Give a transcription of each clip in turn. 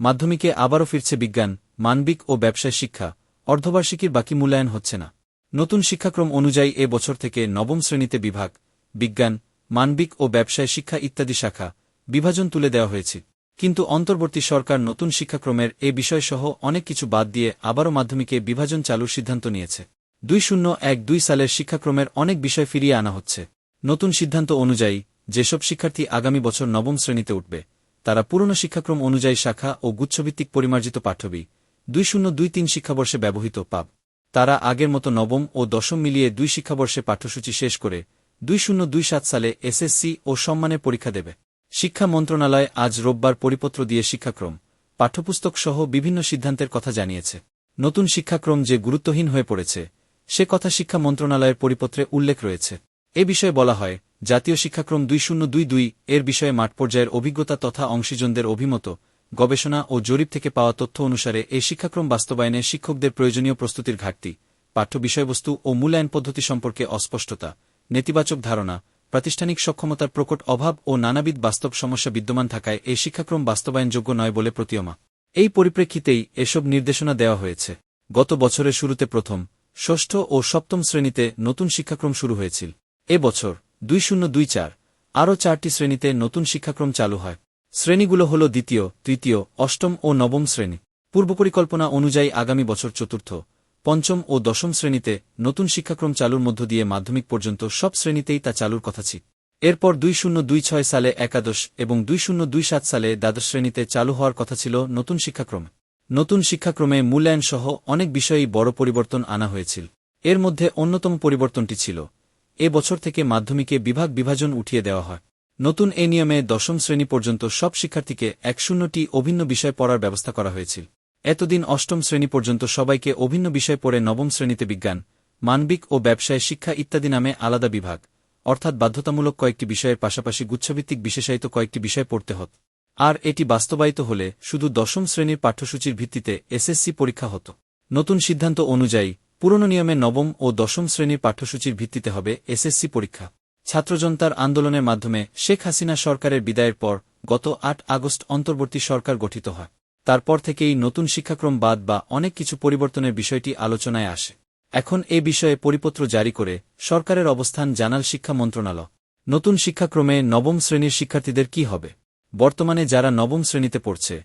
মাধ্যমিকে আবারও ফিরছে বিজ্ঞান, মানবিক ও ব্যবসায় শিক্ষা, অর্ধবার্ষিকীর বাকি মূল্যায়ন হচ্ছে না। নতুন শিক্ষাক্রম অনুযায়ী এ বছর থেকে নবম শ্রেণীতে বিভাগ, বিজ্ঞান, মানবিক ও ব্যবসায় শিক্ষা ইত্যাদি শাখা, বিভাজন তুলে দেওয়া হয়েছে। কিন্তু অন্তর্বর্তী সরকার নতুন শিক্ষাক্রমের এ বিষয়সহ অনেক কিছু বাদ দিয়ে আবারও মাধ্যমিকে বিভাজন চালুর সিদ্ধান্ত নিয়েছে। দুই শূন্য এক দুই সালের শিক্ষাক্রমের অনেক বিষয় ফিরিয়ে আনা হচ্ছে। নতুন সিদ্ধান্ত অনুযায়ী, যেসব শিক্ষার্থী আগামী বছর নবম শ্রেণীতে উঠবে তারা পুরনো শিক্ষাক্রম অনুযায়ী শাখা ও গুচ্ছভিত্তিক পরিমার্জিত পাঠ্যবি দুই শূন্য দুই তিন শিক্ষাবর্ষে ব্যবহৃত পাব। তারা আগের মতো নবম ও দশম মিলিয়ে দুই শিক্ষাবর্ষে পাঠ্যসূচি শেষ করে দুই শূন্য দুই সাত সালে এসএসসি ও সম্মানের পরীক্ষা দেবে। শিক্ষা মন্ত্রণালয় আজ রোববার পরিপত্র দিয়ে শিক্ষাক্রম, পাঠ্যপুস্তক সহ বিভিন্ন সিদ্ধান্তের কথা জানিয়েছে। নতুন শিক্ষাক্রম যে গুরুত্বহীন হয়ে পড়েছে, সে কথা শিক্ষা মন্ত্রণালয়ের পরিপত্রে উল্লেখ রয়েছে। এ বিষয়ে বলা হয় জাতীয় শিক্ষাক্রম দুই শূন্য দুই দুই এর বিষয়ে মাঠ পর্যায়ের অভিজ্ঞতা তথা অংশীজনদের অভিমত, গবেষণা ও জরিপ থেকে পাওয়া তথ্য অনুসারে এই শিক্ষাক্রম বাস্তবায়নে শিক্ষকদের প্রয়োজনীয় প্রস্তুতির ঘাটতি, পাঠ্য বিষয়বস্তু ও মূল্যায়ন পদ্ধতি সম্পর্কে অস্পষ্টতা, নেতিবাচক ধারণা, প্রাতিষ্ঠানিক সক্ষমতার প্রকট অভাব ও নানাবিধ বাস্তব সমস্যা বিদ্যমান থাকায় এই শিক্ষাক্রম বাস্তবায়নযোগ্য নয় বলে প্রতীয়মা এই পরিপ্রেক্ষিতেই এসব নির্দেশনা দেওয়া হয়েছে। গত বছরের শুরুতে প্রথম, ষষ্ঠ ও সপ্তম শ্রেণীতে নতুন শিক্ষাক্রম শুরু হয়েছিল। এ বছর দুই শূন্য দুই চার, আরও চারটি শ্রেণীতে নতুন শিক্ষাক্রম চালু হয়। শ্রেণীগুলো হল দ্বিতীয়, তৃতীয়, অষ্টম ও নবম শ্রেণি। পূর্বপরিকল্পনা অনুযায়ী আগামী বছর চতুর্থ, পঞ্চম ও দশম শ্রেণীতে নতুন শিক্ষাক্রম চালুর মধ্য দিয়ে মাধ্যমিক পর্যন্ত সব শ্রেণীতেই তা চালুর কথা ছিল এরপর দুই শূন্য দুই ছয় সালে একাদশ এবং দুই শূন্য দুই সাত সালে দ্বাদশ শ্রেণীতে চালু হওয়ার কথা ছিল নতুন শিক্ষাক্রমে। নতুন শিক্ষাক্রমে মূল্যায়ন সহ অনেক বিষয়েই বড় পরিবর্তন আনা হয়েছিল। এর মধ্যে অন্যতম পরিবর্তনটি ছিল এ বছর থেকে মাধ্যমিকে বিভাগ বিভাজন উঠিয়ে দেওয়া হয়। নতুন এ নিয়মে দশম শ্রেণি পর্যন্ত সব শিক্ষার্থীকে এক শূন্যটি অভিন্ন বিষয় পড়ার ব্যবস্থা করা হয়েছিল। এতদিন অষ্টম শ্রেণি পর্যন্ত সবাইকে অভিন্ন বিষয় পড়ে নবম শ্রেণীতে বিজ্ঞান, মানবিক ও ব্যবসায় শিক্ষা ইত্যাদি নামে আলাদা বিভাগ, অর্থাৎ বাধ্যতামূলক কয়েকটি বিষয়ের পাশাপাশি গুচ্ছভিত্তিক বিশেষায়িত কয়েকটি বিষয় পড়তে হত। আর এটি বাস্তবায়িত হলে শুধু দশম শ্রেণির পাঠ্যসূচির ভিত্তিতে এসএসসি পরীক্ষা হতো। নতুন সিদ্ধান্ত অনুযায়ী পুরনো নিয়মে নবম ও দশম শ্রেণির পাঠ্যসূচির ভিত্তিতে হবে এসএসসি পরীক্ষা। ছাত্রজনতার আন্দোলনের মাধ্যমে শেখ হাসিনা সরকারের বিদায়ের পর গত আট আগস্ট অন্তর্বর্তী সরকার গঠিত হয়। তারপর থেকেই নতুন শিক্ষাক্রম বাদ বা অনেক কিছু পরিবর্তনের বিষয়টি আলোচনায় আসে। এখন এ বিষয়ে পরিপত্র জারি করে সরকারের অবস্থান জানাল শিক্ষা মন্ত্রণালয়। নতুন শিক্ষাক্রমে নবম শ্রেণির শিক্ষার্থীদের কি হবে? বর্তমানে যারা নবম শ্রেণীতে পড়ছে,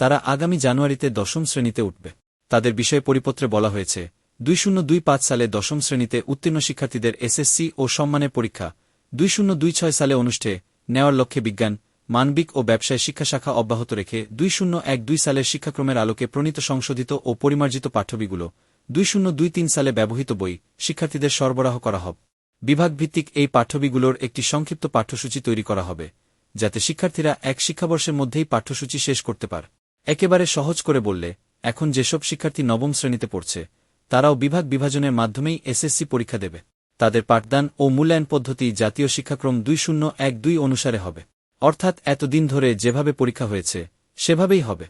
তারা আগামী জানুয়ারিতে দশম শ্রেণীতে উঠবে। তাদের বিষয়ে পরিপত্রে বলা হয়েছে দুই শূন্য দুই পাঁচ সালে দশম শ্রেণীতে উত্তীর্ণ শিক্ষার্থীদের এসএসসি ও সম্মানের পরীক্ষা। দুই শূন্য দুই ছয় সালে অনুষ্ঠে নেওয়ার লক্ষ্যে বিজ্ঞান, মানবিক ও ব্যবসায় শিক্ষা শাখা অব্যাহত রেখে দুই শূন্য এক দুই সালের শিক্ষাক্রমের আলোকে প্রণীত সংশোধিত ও পরিমার্জিত পাঠ্যবিগুলো দুই শূন্য দুই তিন সালে ব্যবহৃত বই শিক্ষার্থীদের সরবরাহ করা হবে। বিভাগভিত্তিক এই পাঠ্যবিগুলোর একটি সংক্ষিপ্ত পাঠ্যসূচি তৈরি করা হবে, যাতে শিক্ষার্থীরা এক শিক্ষাবর্ষের মধ্যেই পাঠ্যসূচি শেষ করতে পার। একেবারে সহজ করে বললে, এখন যেসব শিক্ষার্থী নবম শ্রেণীতে পড়ছে তারাও বিভাগ বিভাজনের মাধ্যমেই এসএসসি পরীক্ষা দেবে। তাদের পাঠদান ও মূল্যায়ন পদ্ধতি জাতীয় শিক্ষাক্রম দুই শূন্য এক দুই অনুসারে হবে। অর্থাৎ এতদিন ধরে যেভাবে পরীক্ষা হয়েছে, সেভাবেই হবে।